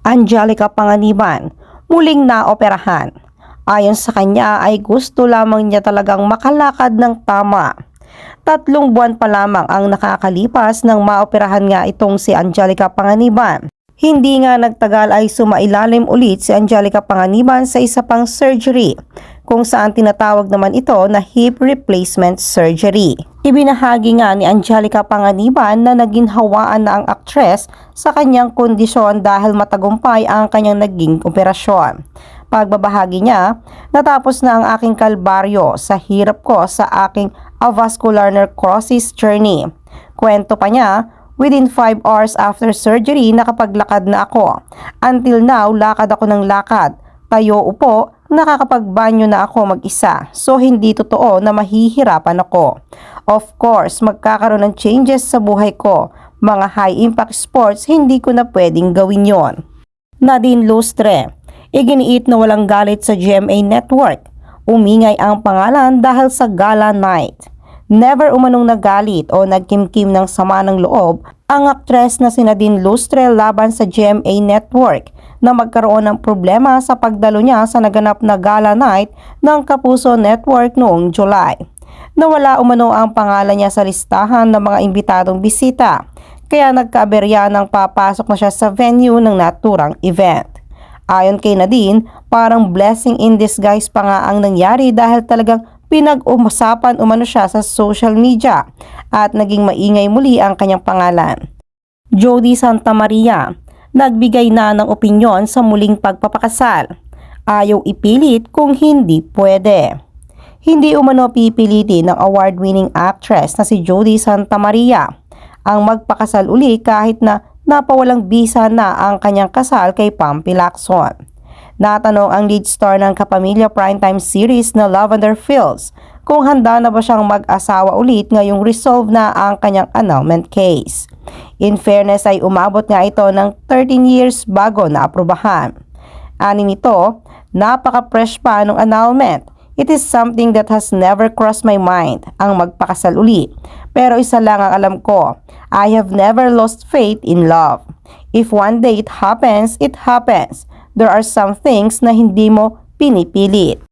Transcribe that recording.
Angelica Panganiban, muling naoperahan. Ayon sa kanya ay gusto lamang niya talagang makalakad ng tama. Tatlong buwan pa lamang ang nakakalipas nang maoperahan nga itong si Angelica Panganiban. Hindi nga nagtagal ay sumailalim ulit si Angelica Panganiban sa isa pang surgery kung saan tinatawag naman ito na hip replacement surgery. Ibinahagi nga ni Angelica Panganiban na naging hawaan na ang aktres sa kanyang kondisyon dahil matagumpay ang kanyang naging operasyon. Pagbabahagi niya, natapos na ang aking kalbaryo sa hirap ko sa aking avascular necrosis journey. Kwento pa niya, Within 5 hours after surgery, nakapaglakad na ako. Until now, lakad ako ng lakad. Tayo upo, nakakapagbanyo na ako mag-isa. So, hindi totoo na mahihirapan ako. Of course, magkakaroon ng changes sa buhay ko. Mga high-impact sports, hindi ko na pwedeng gawin yon. Nadine Lustre, iginiit na walang galit sa GMA Network. Umingay ang pangalan dahil sa gala night. Never umanong nagalit o nagkimkim ng sama ng loob ang aktres na si Nadine Lustre laban sa GMA Network na magkaroon ng problema sa pagdalo niya sa naganap na gala night ng Kapuso Network noong July. Nawala umano ang pangalan niya sa listahan ng mga imbitadong bisita kaya nagkaaberya ng papasok na siya sa venue ng naturang event. Ayon kay Nadine, parang blessing in disguise pa nga ang nangyari dahil talagang pinag-usapan umano siya sa social media at naging maingay muli ang kanyang pangalan. Jody Santa Maria, nagbigay na ng opinyon sa muling pagpapakasal. Ayaw ipilit kung hindi pwede. Hindi umano pipilitin ng award-winning actress na si Jody Santa Maria ang magpakasal uli kahit na napawalang bisa na ang kanyang kasal kay Pampi Lacson. Natanong ang lead star ng Kapamilya Primetime series na Lavender Fields kung handa na ba siyang mag-asawa ulit ngayong resolve na ang kanyang annulment case. In fairness ay umabot nga ito ng 13 years bago na aprubahan. Ani nito, napaka-fresh pa nung annulment. It is something that has never crossed my mind, ang magpakasal uli. Pero isa lang ang alam ko, I have never lost faith in love. If one day it happens, it happens there are some things na hindi mo pinipilit.